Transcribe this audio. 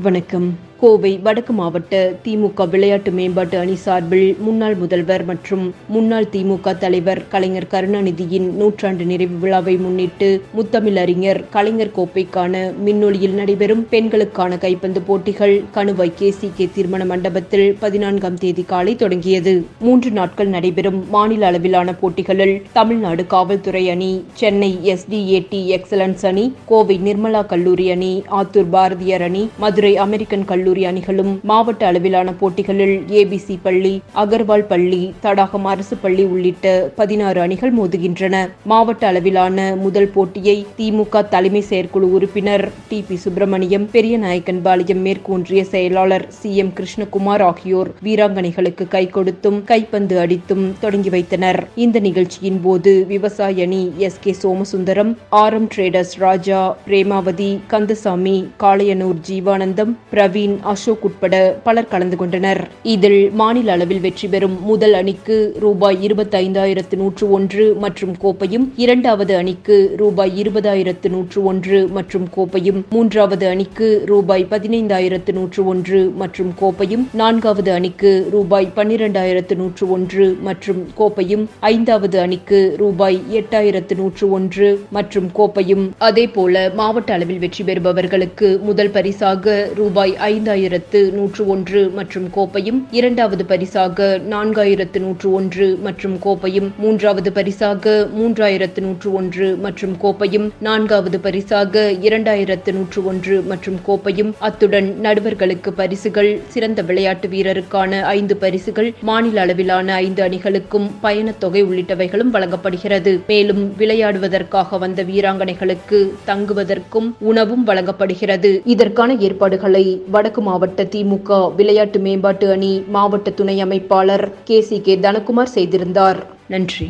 வணக்கம். கோவை வடக்கு மாவட்ட திமுக விளையாட்டு மேம்பாட்டு அணி சார்பில் முன்னாள் முதல்வர் மற்றும் முன்னாள் திமுக தலைவர் கலைஞர் கருணாநிதியின் நூற்றாண்டு நிறைவு விழாவை முன்னிட்டு முத்தமிழறிஞர் கலைஞர் கோப்பைக்கான மின்னொலியில் நடைபெறும் பெண்களுக்கான கைப்பந்து போட்டிகள் கணுவாய் கேசி கே திருமண மண்டபத்தில் பதினான்காம் தேதி காலை தொடங்கியது. மூன்று நாட்கள் நடைபெறும் மாநில அளவிலான போட்டிகளில் தமிழ்நாடு காவல்துறை அணி சென்னை எஸ்டிஏடி எக்ஸலன்ஸ் அணி கோவை நிர்மலா கல்லூரி அணி ஆத்தூர் பாரதியார் அணி மதுரை அமெரிக்கன் கல்லூரி அணிகளும் மாவட்ட அளவிலான போட்டிகளில் ஏபிசி பள்ளி அகர்வால் பள்ளி தடாகம் அரசு பள்ளி உள்ளிட்ட பதினாறு அணிகள் மோதுகின்றன. மாவட்ட அளவிலான முதல் போட்டியை திமுக தலைமை செயற்குழு உறுப்பினர் T P Subramaniam Periyanayakkanpalayam மேற்கு ஒன்றிய செயலாளர் சி எம் கிருஷ்ணகுமார் ஆகியோர் வீராங்கனைகளுக்கு கை கொடுத்தும் கைப்பந்து அடித்தும் தொடங்கி வைத்தனர். இந்த நிகழ்ச்சியின் போது விவசாய அணி S K Somasundaram R M traders Raja Premavathi Kandasamy Kalaiyanur Jeevanandam Praveen Ashok உட்பட பலர் கலந்து கொண்டனர். இதில் மாநில அளவில் வெற்றி பெறும் முதல் அணிக்கு ரூபாய் இருபத்தைந்தாயிரத்து நூற்று ஒன்று மற்றும் கோப்பையும் இரண்டாவது அணிக்கு ரூபாய் இருபதாயிரத்து நூற்று ஒன்று மற்றும் கோப்பையும் மூன்றாவது அணிக்கு ரூபாய் பதினைந்தாயிரத்து நூற்று ஒன்று மற்றும் கோப்பையும் நான்காவது அணிக்கு ரூபாய் பன்னிரண்டாயிரத்து நூற்று ஒன்று மற்றும் கோப்பையும் ஐந்தாவது அணிக்கு ரூபாய் எட்டாயிரத்து நூற்று ஒன்று மற்றும் கோப்பையும். அதேபோல மாவட்ட அளவில் வெற்றி பெறுபவர்களுக்கு முதல் பரிசாக ரூபாய் ஐந்து ஐந்தாயிரத்து நூற்று ஒன்று மற்றும் கோப்பையும் இரண்டாவது பரிசாக நான்காயிரத்து நூற்று ஒன்று மற்றும் கோப்பையும் மூன்றாவது பரிசாக மூன்றாயிரத்து நூற்று ஒன்று மற்றும் கோப்பையும் நான்காவது பரிசாக இரண்டாயிரத்து நூற்று ஒன்று மற்றும் கோப்பையும். அத்துடன் நடுவர்களுக்கு பரிசுகள் சிறந்த விளையாட்டு வீரருக்கான ஐந்து பரிசுகள் மாநில அளவிலான ஐந்து அணிகளுக்கும் பயணத் தொகை உள்ளிட்டவைகளும் வழங்கப்படுகிறது. மேலும் விளையாடுவதற்காக வந்த வீராங்கனைகளுக்கு தங்குவதற்கும் உணவும் வழங்கப்படுகிறது. இதற்கான ஏற்பாடுகளை வடக்கு வடக்கு மாவட்ட திமுக விளையாட்டு மேம்பாட்டு அணி மாவட்ட துணை அமைப்பாளர் கே சி கே தனகுமார் செய்திருந்தார். நன்றி.